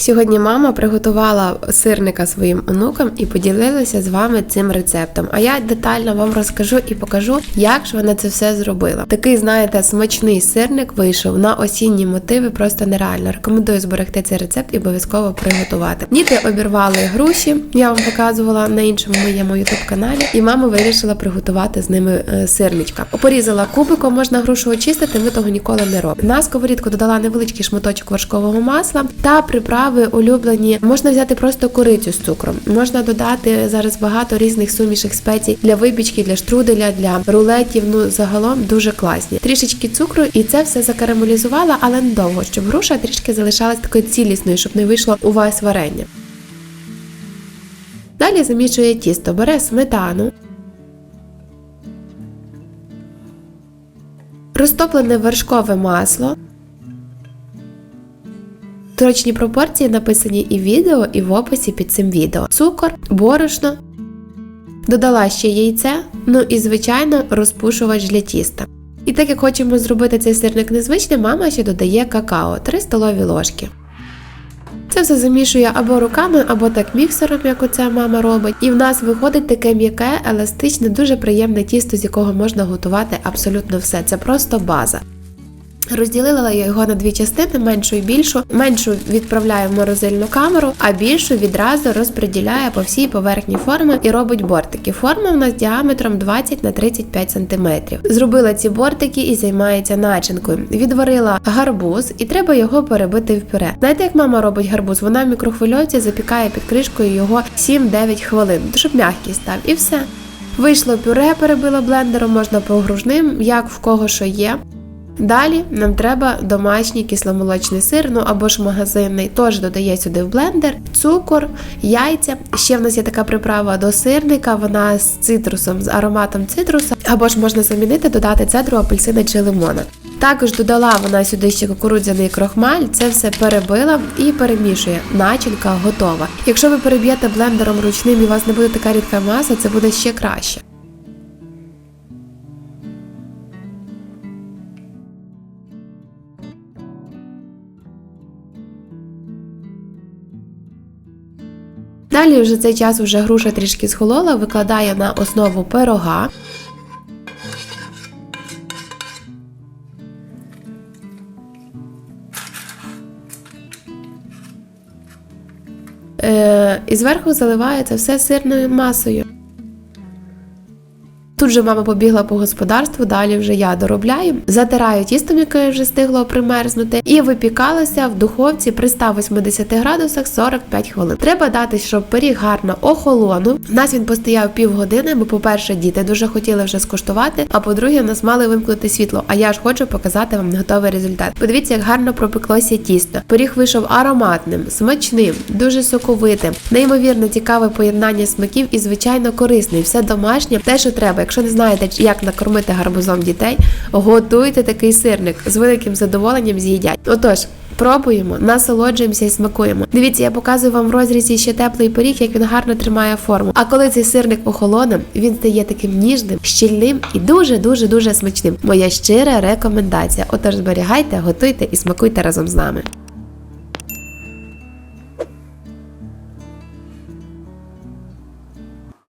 Сьогодні мама приготувала сирника своїм онукам і поділилася з вами цим рецептом. А я детально вам розкажу і покажу, як ж вона це все зробила. Такий, знаєте, смачний сирник вийшов на осінні мотиви, просто нереально. Рекомендую зберегти цей рецепт і обов'язково приготувати. Діти обірвали груші, я вам показувала на іншому моєму ютуб каналі, і мама вирішила приготувати з ними е, сирничка. Порізала кубиком, можна грушу очистити, ми того ніколи не робимо. На сковорідку додала невеличкий шматочок вершкового масла та приправи улюблені. Можна взяти просто корицю з цукром. Можна додати зараз багато різних сумішних спецій для випічки, для штруделя, для рулетів. Ну загалом дуже класні. Трішечки цукру, і це все закарамелізувала, але недовго, щоб груша трішки залишалась такою цілісною, щоб не вийшло у вас варення. Далі замішує тісто, бере сметану. Розтоплене вершкове масло. Точні пропорції написані і в відео, і в описі під цим відео. Цукор, борошно. Додала ще яйце, ну і, звичайно, розпушувач для тіста. І так як хочемо зробити цей сирник незвичним, мама ще додає какао 3 столові ложки. Це все замішує або руками, або так міксером, як оце мама робить. І в нас виходить таке м'яке, еластичне, дуже приємне тісто, з якого можна готувати абсолютно все. Це просто база. Розділила я його на дві частини, меншу і більшу. Меншу відправляю в морозильну камеру, а більшу відразу розподіляю по всій поверхні форми і робить бортики. Форма в нас діаметром 20 на 35 см. Зробила ці бортики і займається начинкою. Відварила гарбуз і треба його перебити в пюре. Знаєте, як мама робить гарбуз? Вона в мікрохвильовці запікає під кришкою його 7-9 хвилин, щоб м'який став, і все. Вийшло пюре, перебила блендером, можна по окружним, як в кого що є. Далі нам треба домашній кисломолочний сир, ну або ж магазинний, теж додає сюди в блендер, цукор, яйця. Ще в нас є така приправа до сирника, вона з цитрусом, з ароматом цитруса, або ж можна замінити, додати цедру, апельсина чи лимона. Також додала вона сюди ще кукурудзяний крохмаль, це все перебила і перемішує. Начинка готова. Якщо ви переб'єте блендером ручним і у вас не буде така рідка маса, це буде ще краще. Далі вже цей час вже груша трішки схолола, викладає на основу пирога. Е, і зверху заливається все сирною масою. Тут же мама побігла по господарству, далі вже я доробляю, затираю тістом, яке вже стигло примерзнути, і випікалося в духовці при 180 градусах 45 хвилин. Треба дати, щоб пиріг гарно охолонув. У нас він постояв півгодини, бо, по-перше, діти дуже хотіли вже скуштувати. А по-друге, нас мали вимкнути світло. А я ж хочу показати вам готовий результат. Подивіться, як гарно пропеклося тісто. Пиріг вийшов ароматним, смачним, дуже соковитим, неймовірно цікаве поєднання смаків і, звичайно, корисний. Все домашнє, те, що треба. Якщо не знаєте, як накормити гарбузом дітей, готуйте такий сирник з великим задоволенням з'їдять. Отож. Пробуємо, насолоджуємося і смакуємо. Дивіться, я показую вам в розрізі ще теплий пиріг, як він гарно тримає форму. А коли цей сирник охолоне, він стає таким ніжним, щільним і дуже дуже дуже смачним. Моя щира рекомендація. Отож зберігайте, готуйте і смакуйте разом з нами.